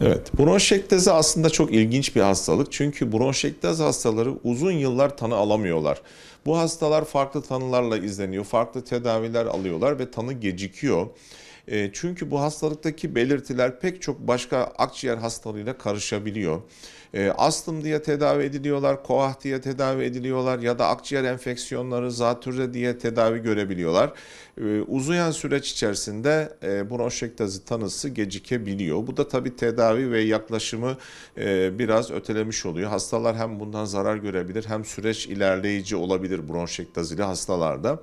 Evet, bronşektazi aslında çok ilginç bir hastalık. Çünkü bronşektazi hastaları uzun yıllar tanı alamıyorlar. Bu hastalar farklı tanılarla izleniyor, farklı tedaviler alıyorlar ve tanı gecikiyor. E, çünkü bu hastalıktaki belirtiler pek çok başka akciğer hastalığıyla karışabiliyor. E, astım diye tedavi ediliyorlar, koah diye tedavi ediliyorlar ya da akciğer enfeksiyonları, zatürre diye tedavi görebiliyorlar. E, uzayan süreç içerisinde e, bronşektazi tanısı gecikebiliyor. Bu da tabii tedavi ve yaklaşımı e, biraz ötelemiş oluyor. Hastalar hem bundan zarar görebilir hem süreç ilerleyici olabilir bronşektazili hastalarda.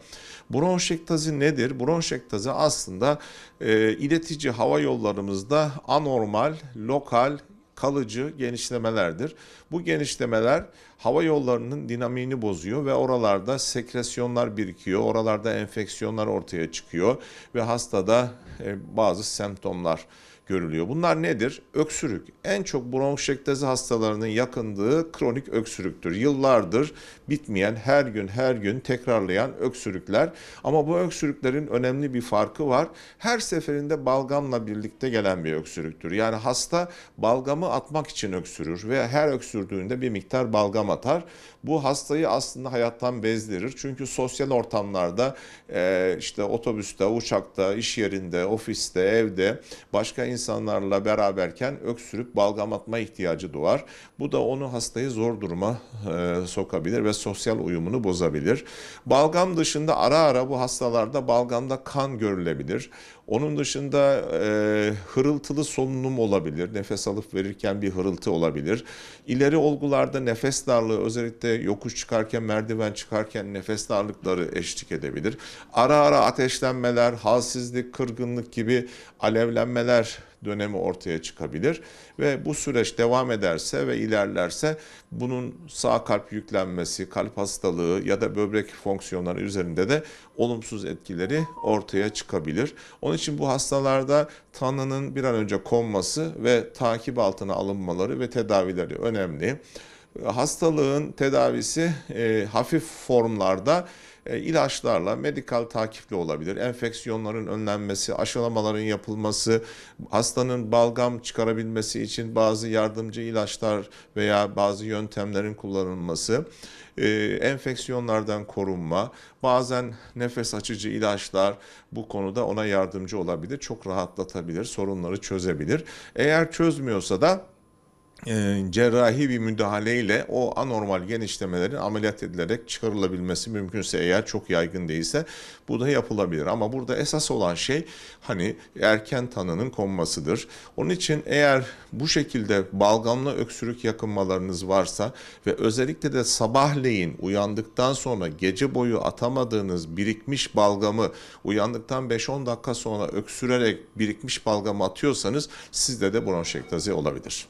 Bronşektazi nedir? Bronşektazi aslında e, iletici hava yollarımızda anormal, lokal, kalıcı genişlemelerdir. Bu genişlemeler hava yollarının dinamiğini bozuyor ve oralarda sekresyonlar birikiyor, oralarda enfeksiyonlar ortaya çıkıyor ve hastada e, bazı semptomlar görülüyor. Bunlar nedir? Öksürük. En çok bronşektazi hastalarının yakındığı kronik öksürüktür. Yıllardır bitmeyen, her gün her gün tekrarlayan öksürükler. Ama bu öksürüklerin önemli bir farkı var. Her seferinde balgamla birlikte gelen bir öksürüktür. Yani hasta balgamı atmak için öksürür ve her öksürdüğünde bir miktar balgam atar. Bu hastayı aslında hayattan bezdirir. Çünkü sosyal ortamlarda işte otobüste, uçakta, iş yerinde, ofiste, evde başka insanlarla beraberken öksürük balgam atma ihtiyacı doğar. Bu da onu hastayı zor duruma e, sokabilir ve sosyal uyumunu bozabilir. Balgam dışında ara ara bu hastalarda balgamda kan görülebilir. Onun dışında e, hırıltılı solunum olabilir. Nefes alıp verirken bir hırıltı olabilir. İleri olgularda nefes darlığı özellikle yokuş çıkarken, merdiven çıkarken nefes darlıkları eşlik edebilir. Ara ara ateşlenmeler, halsizlik, kırgınlık gibi alevlenmeler dönemi ortaya çıkabilir ve bu süreç devam ederse ve ilerlerse bunun sağ kalp yüklenmesi, kalp hastalığı ya da böbrek fonksiyonları üzerinde de olumsuz etkileri ortaya çıkabilir. Onun için bu hastalarda tanının bir an önce konması ve takip altına alınmaları ve tedavileri önemli. Hastalığın tedavisi e, hafif formlarda e, ilaçlarla, medikal takipli olabilir. Enfeksiyonların önlenmesi, aşılamaların yapılması, hastanın balgam çıkarabilmesi için bazı yardımcı ilaçlar veya bazı yöntemlerin kullanılması, e, enfeksiyonlardan korunma, bazen nefes açıcı ilaçlar bu konuda ona yardımcı olabilir. Çok rahatlatabilir, sorunları çözebilir. Eğer çözmüyorsa da e, cerrahi bir müdahaleyle o anormal genişlemelerin ameliyat edilerek çıkarılabilmesi mümkünse eğer çok yaygın değilse bu da yapılabilir. Ama burada esas olan şey hani erken tanının konmasıdır. Onun için eğer bu şekilde balgamlı öksürük yakınmalarınız varsa ve özellikle de sabahleyin uyandıktan sonra gece boyu atamadığınız birikmiş balgamı uyandıktan 5-10 dakika sonra öksürerek birikmiş balgamı atıyorsanız sizde de bronşektazi olabilir.